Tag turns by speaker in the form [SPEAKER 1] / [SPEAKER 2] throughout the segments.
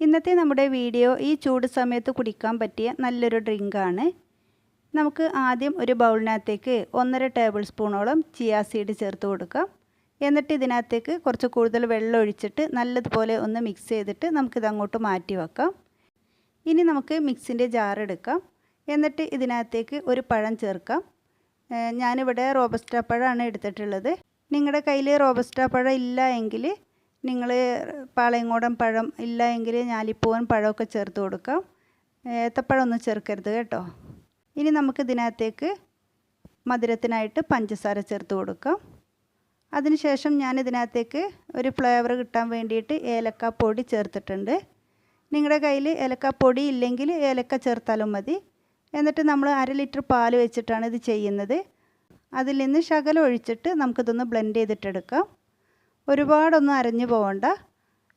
[SPEAKER 1] ഇന്നത്തെ നമ്മുടെ വീഡിയോ ഈ ചൂട് സമയത്ത് കുടിക്കാൻ പറ്റിയ നല്ലൊരു ഡ്രിങ്കാണ്. നമുക്ക് ആദ്യം ഒരു ബൗളിനകത്തേക്ക് ഒന്നര ടേബിൾ സ്പൂണോളം ചിയാ സീഡ് ചേർത്ത് കൊടുക്കാം. എന്നിട്ട് ഇതിനകത്തേക്ക് കുറച്ച് കൂടുതൽ വെള്ളം ഒഴിച്ചിട്ട് നല്ലതുപോലെ ഒന്ന് മിക്സ് ചെയ്തിട്ട് നമുക്കിത് അങ്ങോട്ട് മാറ്റി വെക്കാം. ഇനി നമുക്ക് മിക്സിന്റെ ജാർ എടുക്കാം. എന്നിട്ട് ഇതിനകത്തേക്ക് ഒരു പഴം ചേർക്കാം. ഞാനിവിടെ റോബസ്റ്റ പഴമാണ് എടുത്തിട്ടുള്ളത്. നിങ്ങളുടെ കയ്യിൽ റോബസ്റ്റ പഴം ഇല്ല എങ്കിൽ നിങ്ങൾ പാളയങ്കോടൻ പഴം ഇല്ല എങ്കിൽ ഞാലിപ്പൂവൻ പഴമൊക്കെ ചേർത്ത് കൊടുക്കാം. ഏത്തപ്പഴം ഒന്നും ചേർക്കരുത് കേട്ടോ. ഇനി നമുക്ക് ഇതിനകത്തേക്ക് മധുരത്തിനായിട്ട് പഞ്ചസാര ചേർത്ത് കൊടുക്കാം. അതിനുശേഷം ഞാൻ ഇതിനകത്തേക്ക് ഒരു ഫ്ലേവർ കിട്ടാൻ വേണ്ടിയിട്ട് ഏലക്കാപ്പൊടി ചേർത്തിട്ടുണ്ട്. നിങ്ങളുടെ കയ്യിൽ ഏലക്കാപ്പൊടി ഇല്ലെങ്കിൽ ഏലക്ക ചേർത്താലും മതി. എന്നിട്ട് നമ്മൾ അര ലിറ്റർ പാൽ വെച്ചിട്ടാണ് ഇത് ചെയ്യുന്നത്. അതിൽ നിന്ന് ശകലം ഒഴിച്ചിട്ട് നമുക്കിതൊന്ന് ബ്ലെൻഡ് ചെയ്തിട്ടെടുക്കാം. ഒരുപാടൊന്നും അരഞ്ഞു പോകണ്ട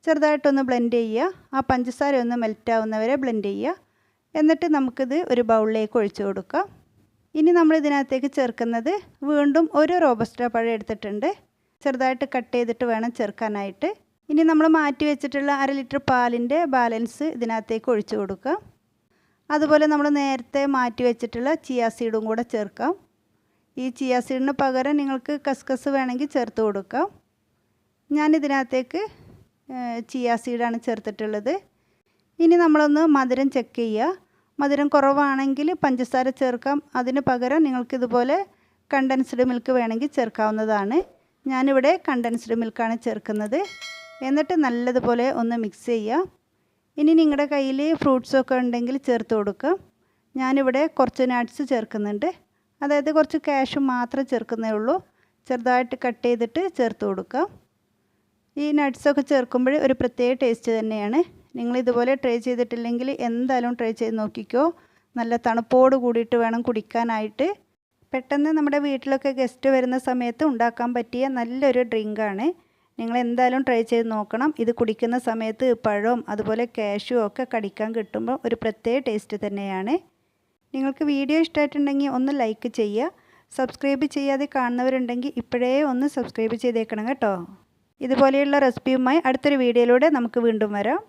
[SPEAKER 1] ചെറുതായിട്ടൊന്ന് ബ്ലെൻഡ് ചെയ്യുക. ആ പഞ്ചസാര ഒന്ന് മെൽറ്റ് ആവുന്നവരെ ബ്ലെൻഡ് ചെയ്യുക. എന്നിട്ട് നമുക്കിത് ഒരു ബൗളിലേക്ക് ഒഴിച്ചു കൊടുക്കാം. ഇനി നമ്മൾ ഇതിനകത്തേക്ക് ചേർക്കുന്നത് വീണ്ടും ഒരു റോബസ്റ്റ പഴം എടുത്തിട്ടുണ്ട്. ചെറുതായിട്ട് കട്ട് ചെയ്തിട്ട് വേണം ചേർക്കാനായിട്ട്. ഇനി നമ്മൾ മാറ്റി വെച്ചിട്ടുള്ള അര ലിറ്റർ പാലിന്റെ ബാലൻസ് ഇതിനകത്തേക്ക് ഒഴിച്ചു കൊടുക്കാം. അതുപോലെ നമ്മൾ നേരത്തെ മാറ്റി വെച്ചിട്ടുള്ള ചിയ സീഡും കൂടെ ചേർക്കാം. ഈ ചിയ സീഡിന് പകരം നിങ്ങൾക്ക് കസ്കസ് വേണമെങ്കിൽ ചേർത്ത് കൊടുക്കാം. ഞാനിതിനകത്തേക്ക് ചിയ സീഡാണ് ചേർത്തിട്ടുള്ളത്. ഇനി നമ്മളൊന്ന് മധുരം ചെക്ക് ചെയ്യുക മധുരം കുറവാണെങ്കിൽ പഞ്ചസാര ചേർക്കാം. അതിന് പകരം നിങ്ങൾക്കിതുപോലെ കണ്ടൻസ്ഡ് മിൽക്ക് വേണമെങ്കിൽ ചേർക്കാവുന്നതാണ്. ഞാനിവിടെ കണ്ടൻസ്ഡ് മിൽക്കാണ് ചേർക്കുന്നത്. എന്നിട്ട് നല്ലതുപോലെ ഒന്ന് മിക്സ് ചെയ്യുക ഇനി നിങ്ങളുടെ കയ്യിൽ ഫ്രൂട്ട്സൊക്കെ ഉണ്ടെങ്കിൽ ചേർത്ത് കൊടുക്കാം. ഞാനിവിടെ കുറച്ച് നട്ട്സ് ചേർക്കുന്നുണ്ട്. അതായത് കുറച്ച് ക്യാഷ് മാത്രം ചേർക്കുന്നേ ഉള്ളൂ. ചെറുതായിട്ട് കട്ട് ചെയ്തിട്ട് ചേർത്ത് കൊടുക്കാം. ഈ നട്ട്സൊക്കെ ചേർക്കുമ്പോൾ ഒരു പ്രത്യേക ടേസ്റ്റ് തന്നെയാണ്. നിങ്ങൾ ഇതുപോലെ ട്രൈ ചെയ്തിട്ടില്ലെങ്കിൽ എന്തായാലും ട്രൈ ചെയ്ത് നോക്കിക്കോ. നല്ല തണുപ്പോട് കൂടിയിട്ട് വേണം കുടിക്കാനായിട്ട്. പെട്ടെന്ന് നമ്മുടെ വീട്ടിലൊക്കെ ഗസ്റ്റ് വരുന്ന സമയത്ത് ഉണ്ടാക്കാൻ പറ്റിയ നല്ലൊരു ഡ്രിങ്കാണ് നിങ്ങൾ എന്തായാലും ട്രൈ ചെയ്ത് നോക്കണം. ഇത് കുടിക്കുന്ന സമയത്ത് പഴവും അതുപോലെ കാഷ്യും ഒക്കെ കടിക്കാൻ കിട്ടുമ്പോൾ ഒരു പ്രത്യേക ടേസ്റ്റ് തന്നെയാണ്. നിങ്ങൾക്ക് വീഡിയോ ഇഷ്ടമായിട്ടുണ്ടെങ്കിൽ ഒന്ന് ലൈക്ക് ചെയ്യുക. സബ്സ്ക്രൈബ് ചെയ്യാതെ കാണുന്നവരുണ്ടെങ്കിൽ ഇപ്പോഴേ ഒന്ന് സബ്സ്ക്രൈബ് ചെയ്തേക്കണം കേട്ടോ. ഇതുപോലെയുള്ള റെസിപ്പിയുമായി അടുത്തൊരു വീഡിയോയിലൂടെ നമുക്ക് വീണ്ടും വരാം.